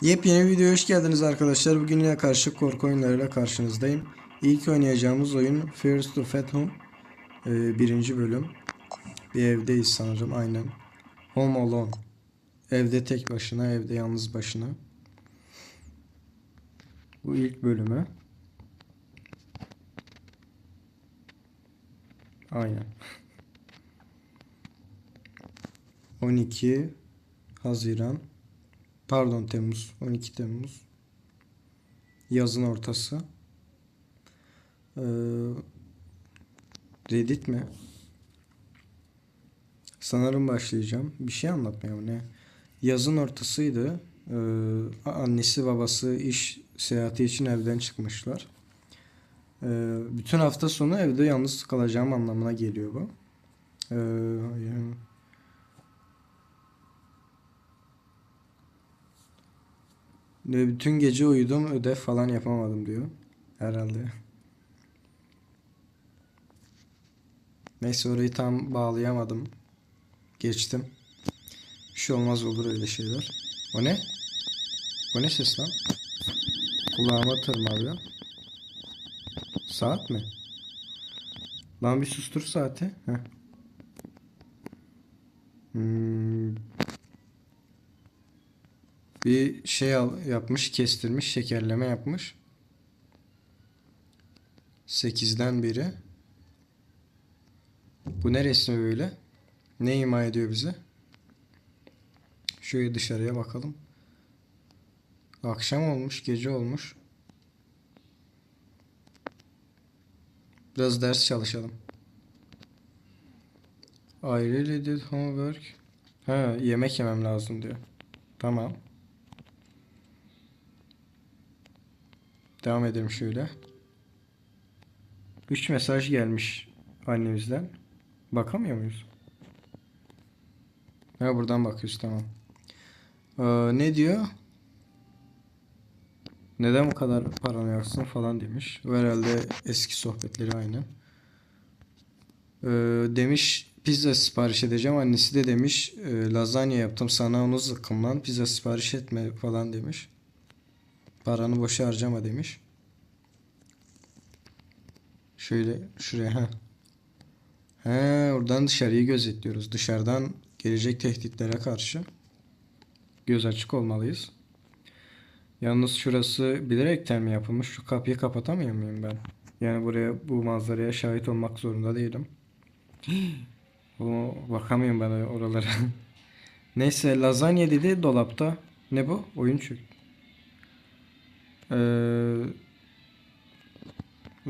Yepyeni videoya hoş geldiniz arkadaşlar. Bugün yine karışık korku oyunlarıyla karşınızdayım. İlk oynayacağımız oyun First to Fat Home. Ee, birinci bölüm. Bir evdeyiz sanırım aynen. Home Alone. Evde tek başına, evde yalnız başına. Bu ilk bölümü. Aynen. 12 Haziran Pardon Temmuz. 12 Temmuz. Yazın ortası. Ee, Reddit mi? Sanırım başlayacağım. Bir şey anlatmaya mı ne? Yazın ortasıydı. Ee, annesi babası iş seyahati için evden çıkmışlar. Ee, bütün hafta sonu evde yalnız kalacağım anlamına geliyor bu. Ee, yani- Ve bütün gece uyudum ödev falan yapamadım diyor. Herhalde. Neyse orayı tam bağlayamadım. Geçtim. Bir şey olmaz olur öyle şeyler. O ne? O ne ses lan? Kulağıma tırmalıyor. Saat mi? Lan bir sustur saati. Heh. Hmm, bir şey yapmış, kestirmiş, şekerleme yapmış. 8'den beri. Bu ne resmi böyle? Ne ima ediyor bize? Şöyle dışarıya bakalım. Akşam olmuş, gece olmuş. Biraz ders çalışalım. I really did homework. Ha, yemek yemem lazım diyor. Tamam. Devam edelim şöyle. 3 mesaj gelmiş annemizden. Bakamıyor muyuz? Ha buradan bakıyoruz tamam. Ee, ne diyor? Neden bu kadar paranoyaksın falan demiş. O herhalde eski sohbetleri aynen. Ee, demiş pizza sipariş edeceğim. Annesi de demiş e, lazanya yaptım sana onu zıkkımlan pizza sipariş etme falan demiş. Paranı boşa harcama demiş. Şöyle şuraya ha. He, oradan dışarıyı gözetliyoruz. Dışarıdan gelecek tehditlere karşı göz açık olmalıyız. Yalnız şurası bilerekten mi yapılmış? Şu kapıyı kapatamıyor muyum ben? Yani buraya bu manzaraya şahit olmak zorunda değilim. O, bakamıyorum ben oralara. Neyse lazanya dedi dolapta. Ne bu? Oyun çöktü. Ee,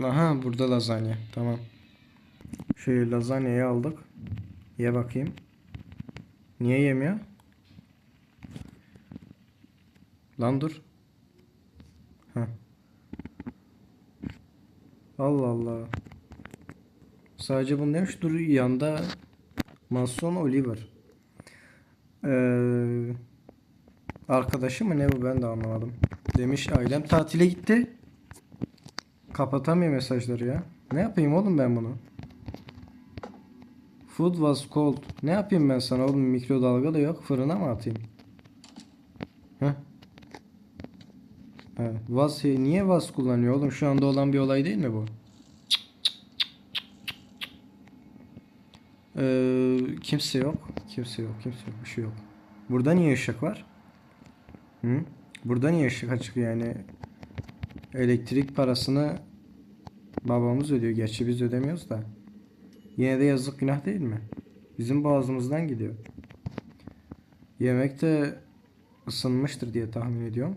aha burada lazanya. Tamam. Şöyle lazanyayı aldık. Ye bakayım. Niye yemiyor? Lan dur. Heh. Allah Allah. Sadece bunu demiş. Dur yanda Mason Oliver. Ee, arkadaşı mı ne bu ben de anlamadım. Demiş ailem tatile gitti. Kapatamıyor mesajları ya. Ne yapayım oğlum ben bunu? Food was cold. Ne yapayım ben sana oğlum mikrodalga da yok. Fırına mı atayım? Heh. Evet. Was niye was kullanıyor oğlum? Şu anda olan bir olay değil mi bu? Ee, kimse yok. Kimse yok. Kimse yok. Bir şey yok. Burada niye ışık var? Hı? Burada niye ışık açık yani? Elektrik parasını babamız ödüyor. Gerçi biz ödemiyoruz da. Yine de yazık günah değil mi? Bizim boğazımızdan gidiyor. Yemek de ısınmıştır diye tahmin ediyorum.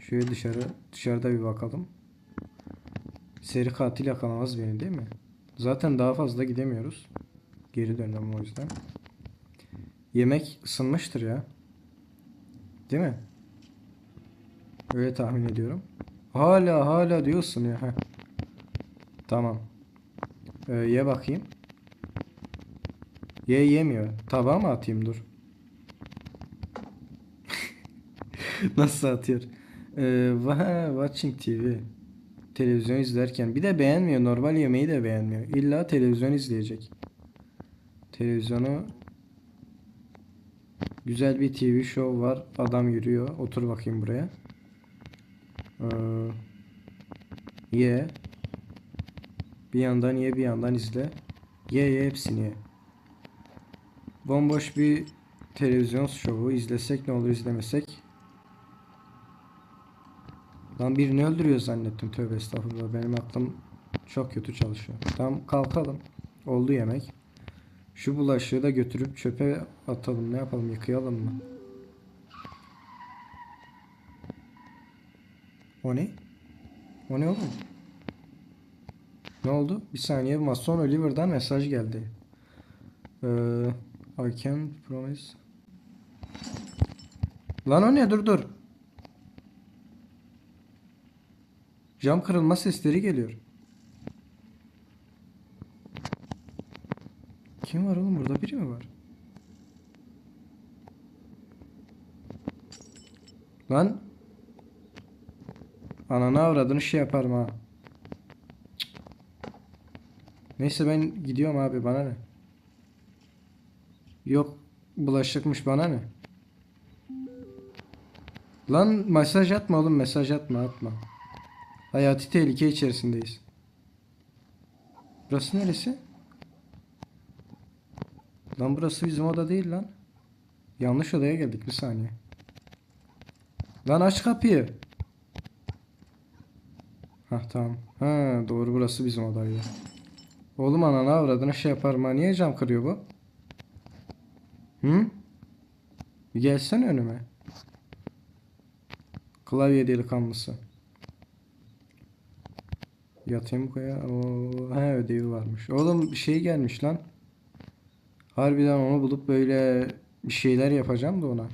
Şöyle dışarı dışarıda bir bakalım. Seri katil yakalamaz beni değil mi? Zaten daha fazla gidemiyoruz. Geri döndüm o yüzden. Yemek ısınmıştır ya. Değil mi? Öyle tahmin ediyorum. Hala hala diyorsun ya. Heh. Tamam. Ee, ye bakayım. Ye yemiyor. Tabağa mı atayım dur. Nasıl atıyor? Ee, watching TV. Televizyon izlerken. Bir de beğenmiyor. Normal yemeği de beğenmiyor. İlla televizyon izleyecek. Televizyonu Güzel bir TV show var. Adam yürüyor. Otur bakayım buraya. Ee, ye. Bir yandan ye bir yandan izle. Ye ye hepsini ye. Bomboş bir televizyon şovu. izlesek ne olur izlemesek. Lan birini öldürüyor zannettim. Tövbe estağfurullah. Benim aklım çok kötü çalışıyor. Tamam kalkalım. Oldu yemek. Şu bulaşığı da götürüp çöpe atalım. Ne yapalım? Yıkayalım mı? O ne? O ne oğlum? Ne oldu? Bir saniye. Mason Oliver'dan mesaj geldi. Ee, I can promise. Lan o ne? Dur dur. Cam kırılma sesleri geliyor. Kim var oğlum burada biri mi var? Lan Ananı avradını şey yaparım ha. Neyse ben gidiyorum abi bana ne? Yok bulaşıkmış bana ne? Lan mesaj atma oğlum mesaj atma atma. Hayati tehlike içerisindeyiz. Burası neresi? Lan burası bizim oda değil lan. Yanlış odaya geldik bir saniye. Lan aç kapıyı. Hah tamam. Ha doğru burası bizim odaydı. Oğlum ananı avradını şey yaparım ha. Niye cam kırıyor bu? Hı? Bir gelsene önüme. Klavye delikanlısı. Yatayım koya. Oo, he ödevi varmış. Oğlum bir şey gelmiş lan. Harbiden onu bulup böyle bir şeyler yapacağım da ona.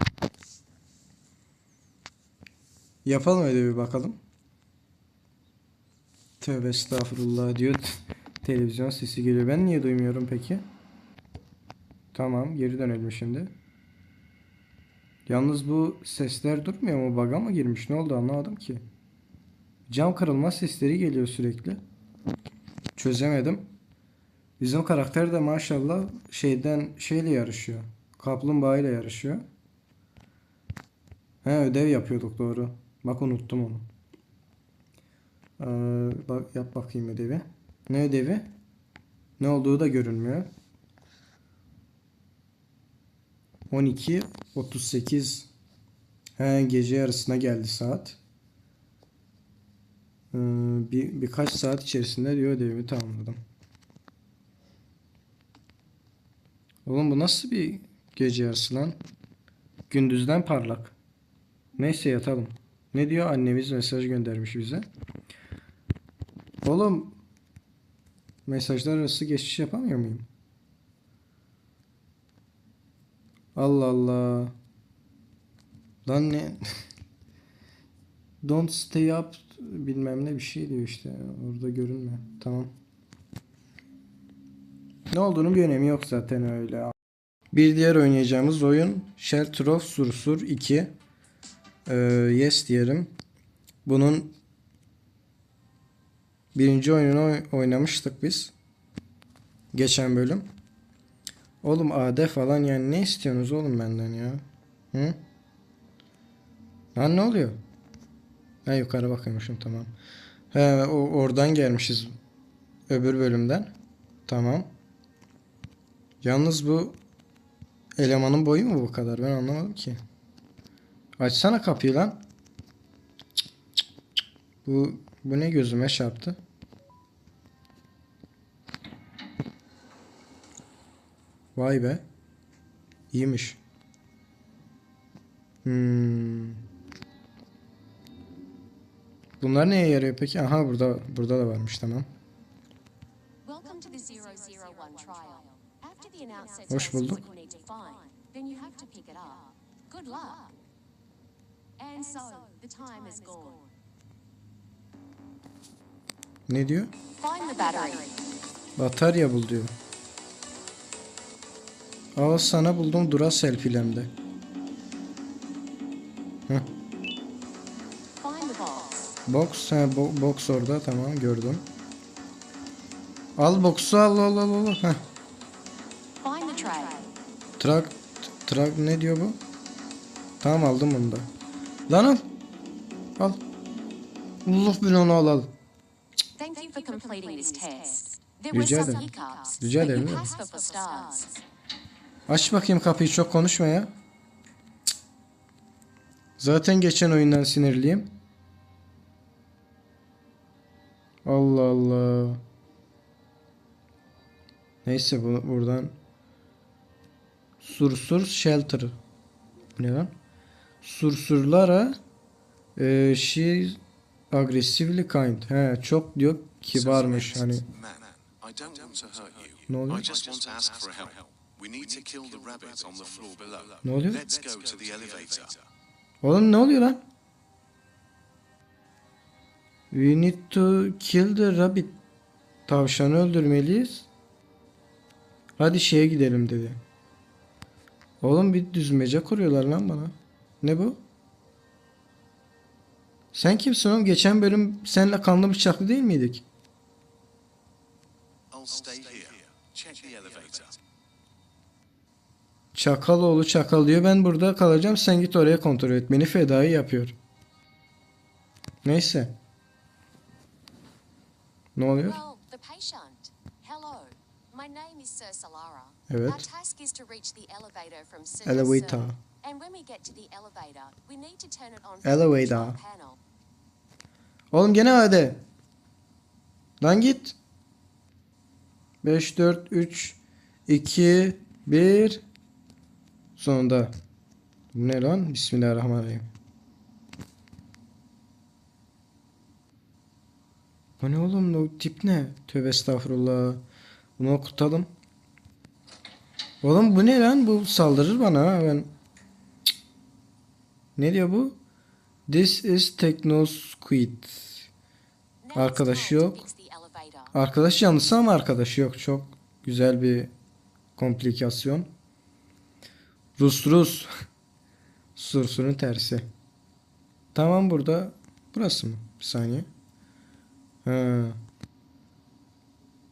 Yapalım ödevi bakalım. Tövbe estağfurullah diyor. Televizyon sesi geliyor. Ben niye duymuyorum peki? Tamam geri dönelim şimdi. Yalnız bu sesler durmuyor mu? Baga mı girmiş? Ne oldu anlamadım ki. Cam kırılma sesleri geliyor sürekli. Çözemedim. Bizim karakter de maşallah şeyden şeyle yarışıyor. Kaplumbağa ile yarışıyor. He ödev yapıyorduk doğru. Bak unuttum onu. Ee, bak yap bakayım ödevi. Ne ödevi? Ne olduğu da görünmüyor. 12 38 He, gece yarısına geldi saat. Ee, bir birkaç saat içerisinde diyor ödevimi tamamladım. Oğlum bu nasıl bir gece yarısı lan? Gündüzden parlak. Neyse yatalım. Ne diyor? Annemiz mesaj göndermiş bize. Oğlum mesajlar arası geçiş yapamıyor muyum? Allah Allah. Lan ne? Don't stay up bilmem ne bir şey diyor işte. Orada görünme. Tamam. Ne olduğunun bir önemi yok zaten öyle. Bir diğer oynayacağımız oyun Shelter of Sursur 2. Ee, yes diyelim. Bunun birinci oyununu oy- oynamıştık biz. Geçen bölüm. Oğlum AD falan yani ne istiyorsunuz oğlum benden ya? Hı? Lan ne oluyor? Ha yukarı bakıyormuşum tamam. He o oradan gelmişiz. Öbür bölümden. Tamam. Yalnız bu elemanın boyu mu bu kadar? Ben anlamadım ki. Açsana kapıyı lan. Bu bu ne gözüme çarptı? Vay be. İyiymiş. Hmm. Bunlar neye yarıyor peki? Aha burada burada da varmış tamam. İs gone. Ne diyor? Batarya bul diyor. Al sana buldum Duracell filemde. Heh. Box. Box, ha, bo- box orada tamam gördüm. Al box'u al al al al. Heh. Truck, truck ne diyor bu? Tamam aldım bunu da. Lan al. Al. Allah bilir onu al al. Rica ederim. Rica ederim. Aç bakayım kapıyı çok konuşma ya. Cık. Zaten geçen oyundan sinirliyim. Allah Allah. Neyse bu buradan Sursur Shelter. Ne lan? Sursurlara e, she aggressively kind. He çok diyor kibarmış hani. Ne oluyor? I just want to ask for help. We need to kill the rabbit on the floor below. Ne oluyor? Let's go to the elevator. Oğlum ne oluyor lan? We need to kill the rabbit. Tavşanı öldürmeliyiz. Hadi şeye gidelim dedi. Oğlum bir düzmece kuruyorlar lan bana. Ne bu? Sen kimsin oğlum? Geçen bölüm seninle kanlı bıçaklı değil miydik? I'll stay here. Check the elevator. Çakaloğlu çakal diyor. Ben burada kalacağım. Sen git oraya kontrol et. Beni fedai yapıyor. Neyse. Ne oluyor? Elevator. control panel. Oğlum gene hadi. Lan git. 5, 4, 3, 2, 1. Sonunda. Ne lan? Bismillahirrahmanirrahim. Bu ne oğlum? Bu tip ne? Tövbe estağfurullah. Bunu okutalım. Oğlum bu ne lan? Bu saldırır bana ha. Ben... Cık. Ne diyor bu? This is Technosquid. Now Arkadaş it's time to yok. Arkadaş yanlısı ama arkadaşı yok. Çok güzel bir komplikasyon. Rus Rus. Sursur'un tersi. Tamam burada. Burası mı? Bir saniye. Ha.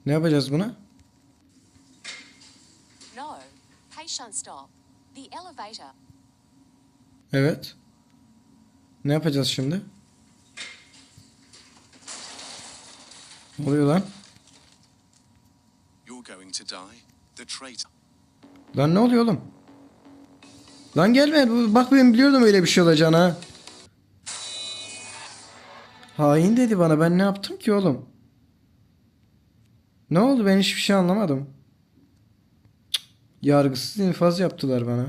Ne yapacağız buna? Stop. The elevator. Evet. Ne yapacağız şimdi? Ne oluyor lan? You're going to die. The traitor. Lan ne oluyor oğlum? Lan gelme. Bak ben biliyordum öyle bir şey olacağını ha. Hain dedi bana. Ben ne yaptım ki oğlum? Ne oldu? Ben hiçbir şey anlamadım. Yargısız infaz yaptılar bana.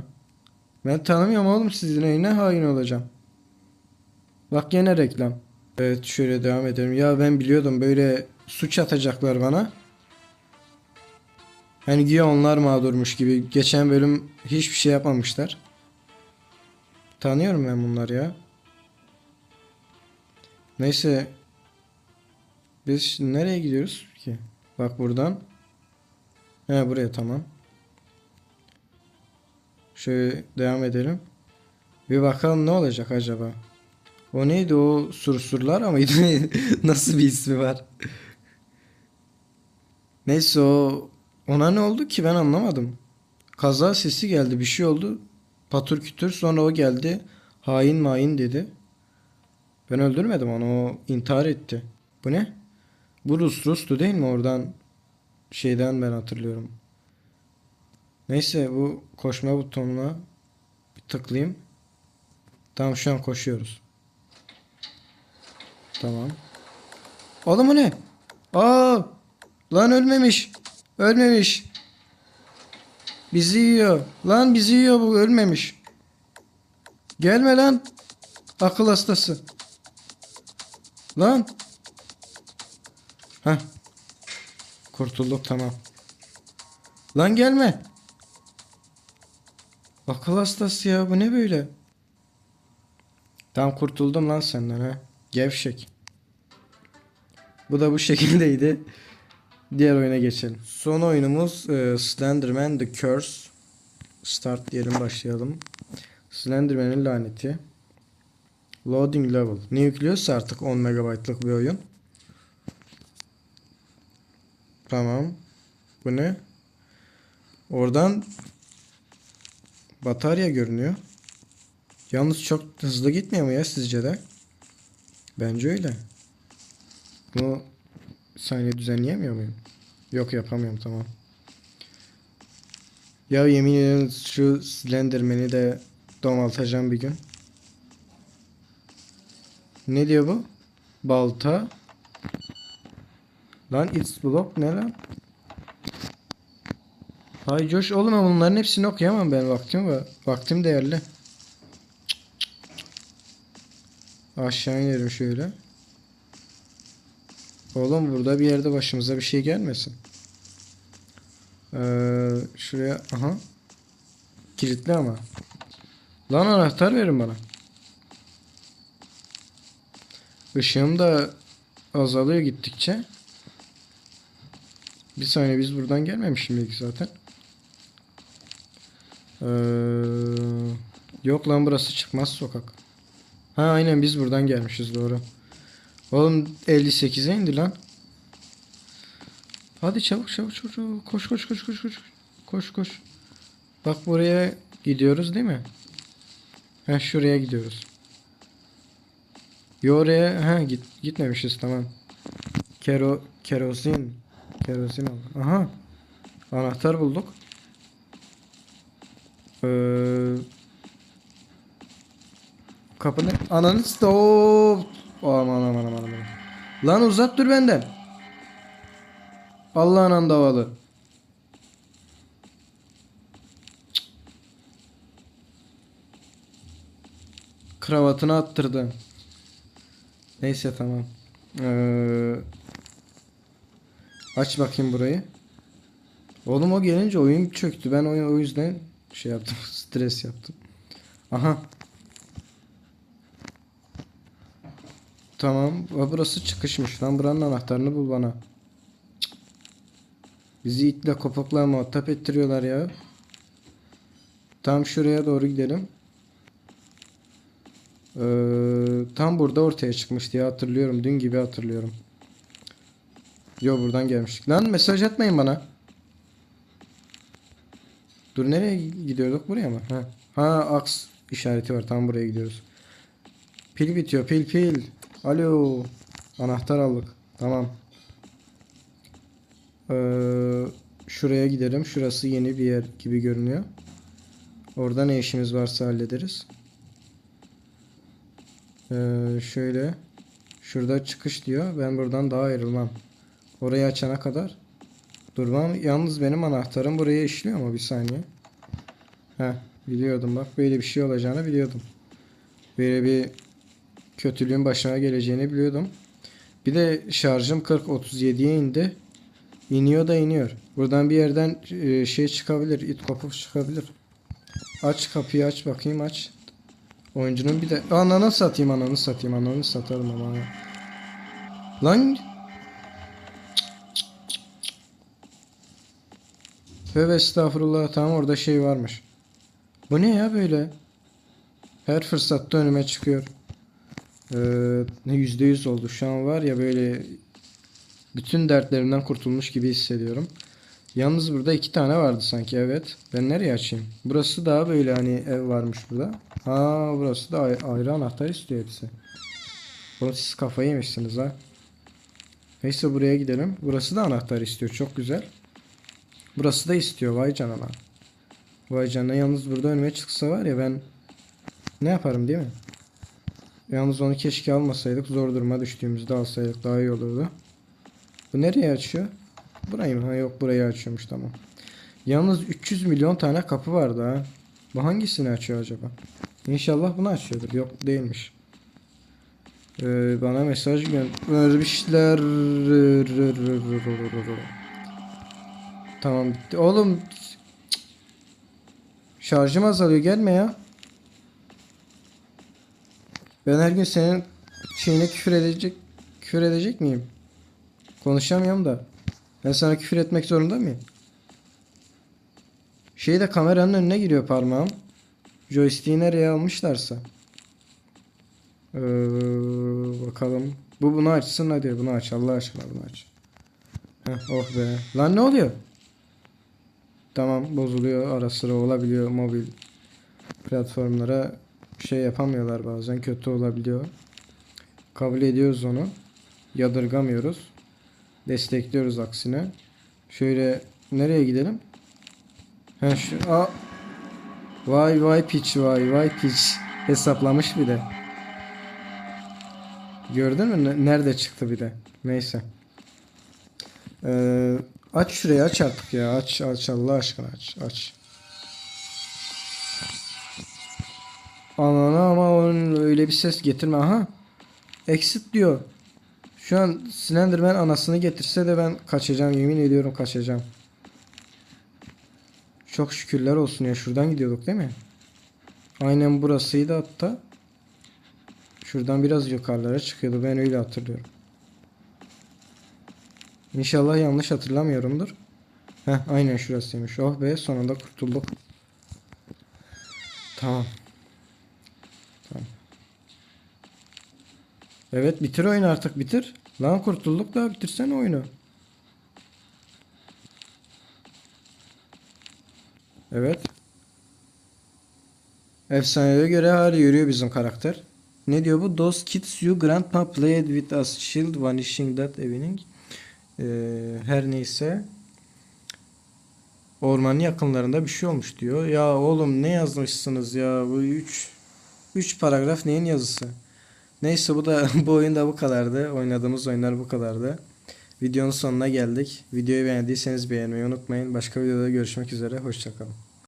Ben tanımıyorum oğlum sizi. Neyine hain olacağım? Bak gene reklam. Evet şöyle devam edelim. Ya ben biliyordum böyle suç atacaklar bana. Hani güya onlar mağdurmuş gibi. Geçen bölüm hiçbir şey yapmamışlar. Tanıyorum ben bunları ya. Neyse. Biz nereye gidiyoruz ki? Bak buradan. He buraya tamam. Şöyle devam edelim. Bir bakalım ne olacak acaba. O neydi o sursurlar ama nasıl bir ismi var? Neyse o ona ne oldu ki ben anlamadım. Kaza sesi geldi bir şey oldu. Patır kütür sonra o geldi. Hain main dedi. Ben öldürmedim onu o intihar etti. Bu ne? Bu Rus Rus'tu değil mi oradan şeyden ben hatırlıyorum. Neyse bu koşma butonuna bir tıklayayım. Tamam şu an koşuyoruz. Tamam. Oğlum ne? Aa! Lan ölmemiş. Ölmemiş. Bizi yiyor. Lan bizi yiyor bu ölmemiş. Gelme lan. Akıl hastası. Lan. Heh. Kurtulduk tamam. Lan gelme. Akıl hastası ya bu ne böyle? Tamam kurtuldum lan senden ha. Gevşek. Bu da bu şekildeydi. Diğer oyuna geçelim. Son oyunumuz e, Slenderman The Curse. Start diyelim başlayalım. Slenderman'in laneti. Loading level. Ne yüklüyorsa artık 10 MB'lık bir oyun. Tamam. Bu ne? Oradan batarya görünüyor. Yalnız çok hızlı gitmiyor mu ya sizce de? Bence öyle. Bunu saniye düzenleyemiyor muyum? Yok yapamıyorum tamam. Ya yemin ederim şu Slenderman'i de domaltacağım bir gün. Ne diyor bu? Balta. Lan it's block ne lan? Hay Josh oğlum bunların hepsini okuyamam ben vaktim var. Vaktim değerli. Aşağı inerim şöyle. Oğlum burada bir yerde başımıza bir şey gelmesin. Ee, şuraya aha. Kilitli ama. Lan anahtar verin bana. Işığım da azalıyor gittikçe. Bir saniye biz buradan gelmemişim belki zaten. Ee, yok lan burası çıkmaz sokak. Ha aynen biz buradan gelmişiz doğru. Oğlum 58'e indi lan. Hadi çabuk çabuk çabuk. Koş koş koş koş koş. Koş koş. Bak buraya gidiyoruz değil mi? Ha şuraya gidiyoruz. Yo oraya ha git gitmemişiz tamam. Kero kerozin kerozin al. Aha. Anahtar bulduk. Ee, kapı ne? Ananı stop. Aman aman aman aman. Lan uzak dur benden. Allah'ın anda havalı. Cık. Kravatını attırdı. Neyse tamam. Ee, aç bakayım burayı. Oğlum o gelince oyun çöktü. Ben oyun o yüzden şey yaptım. Stres yaptım. Aha. Tamam. Burası çıkışmış. Lan buranın anahtarını bul bana. Bizi itle kopukla muhatap ettiriyorlar ya. Tam şuraya doğru gidelim. Ee, tam burada ortaya çıkmış diye hatırlıyorum. Dün gibi hatırlıyorum. Yo buradan gelmiştik. Lan mesaj atmayın bana. Dur nereye gidiyorduk? Buraya mı? Ha. Ha aks işareti var. Tam buraya gidiyoruz. Pil bitiyor. Pil pil. Alo. Anahtar aldık. Tamam. Ee, şuraya gidelim. Şurası yeni bir yer gibi görünüyor. Orada ne işimiz varsa hallederiz. Ee, şöyle. Şurada çıkış diyor. Ben buradan daha ayrılmam. Orayı açana kadar durmam. Yalnız benim anahtarım buraya işliyor mu? Bir saniye. Heh, biliyordum bak. Böyle bir şey olacağını biliyordum. Böyle bir kötülüğün başına geleceğini biliyordum. Bir de şarjım 40-37'ye indi. İniyor da iniyor. Buradan bir yerden e, şey çıkabilir. it kopup çıkabilir. Aç kapıyı aç bakayım aç. Oyuncunun bir de ananı satayım ananı satayım ananı satarım ama. Lan Tövbe estağfurullah tam orada şey varmış. Bu ne ya böyle? Her fırsatta önüme çıkıyor. Ee, ne yüzde yüz oldu. Şu an var ya böyle bütün dertlerimden kurtulmuş gibi hissediyorum. Yalnız burada iki tane vardı sanki evet. Ben nereye açayım? Burası daha böyle hani ev varmış burada. Ha burası da ay- ayrı anahtar istiyor hepsi. Oğlum siz kafayı yemişsiniz ha. Neyse buraya gidelim. Burası da anahtar istiyor. Çok güzel. Burası da istiyor. Vay canına. Vay canına. Yalnız burada önüme çıksa var ya ben ne yaparım değil mi? Yalnız onu keşke almasaydık. Zor duruma düştüğümüzde alsaydık daha iyi olurdu. Bu nereye açıyor? Burayı mı? Ha yok burayı açıyormuş tamam. Yalnız 300 milyon tane kapı vardı ha. Bu hangisini açıyor acaba? İnşallah bunu açıyordur. Yok değilmiş. Ee, bana mesaj göndermişler. Tamam bitti. Oğlum şarjım azalıyor gelme ya. Ben her gün senin şeyine küfür edecek küfür edecek miyim? Konuşamıyorum da. Ben sana küfür etmek zorunda mıyım? Şey de kameranın önüne giriyor parmağım. Joystick'i nereye almışlarsa. Ee, bakalım. Bu bunu açsın hadi bunu aç Allah aşkına bunu aç. Heh, oh be. Lan ne oluyor? Tamam bozuluyor ara sıra olabiliyor mobil platformlara şey yapamıyorlar bazen kötü olabiliyor. Kabul ediyoruz onu. Yadırgamıyoruz. Destekliyoruz aksine. Şöyle nereye gidelim? Ha şu a Vay vay piç vay vay piç. Hesaplamış bir de. Gördün mü? Ne- Nerede çıktı bir de. Neyse. Ee, aç şurayı aç artık ya. Aç aç Allah aşkına aç aç. Anana ama onun öyle bir ses getirme. Aha. Exit diyor. Şu an Slenderman anasını getirse de ben kaçacağım. Yemin ediyorum kaçacağım. Çok şükürler olsun ya. Şuradan gidiyorduk değil mi? Aynen burasıydı hatta. Şuradan biraz yukarılara çıkıyordu. Ben öyle hatırlıyorum. İnşallah yanlış hatırlamıyorumdur. Heh aynen şurasıymış. Oh be sonunda kurtulduk. Tamam. Tamam. Evet bitir oyunu artık bitir. Lan kurtulduk da bitirsene oyunu. Evet. Efsaneye göre hala yürüyor bizim karakter. Ne diyor bu? Those kids you grandpa played with us shield vanishing that evening. Ee, her neyse. Ormanın yakınlarında bir şey olmuş diyor. Ya oğlum ne yazmışsınız ya? Bu 3 3 paragraf neyin yazısı? Neyse bu da bu oyunda bu kadardı. Oynadığımız oyunlar bu kadardı. Videonun sonuna geldik. Videoyu beğendiyseniz beğenmeyi unutmayın. Başka videoda görüşmek üzere. Hoşçakalın.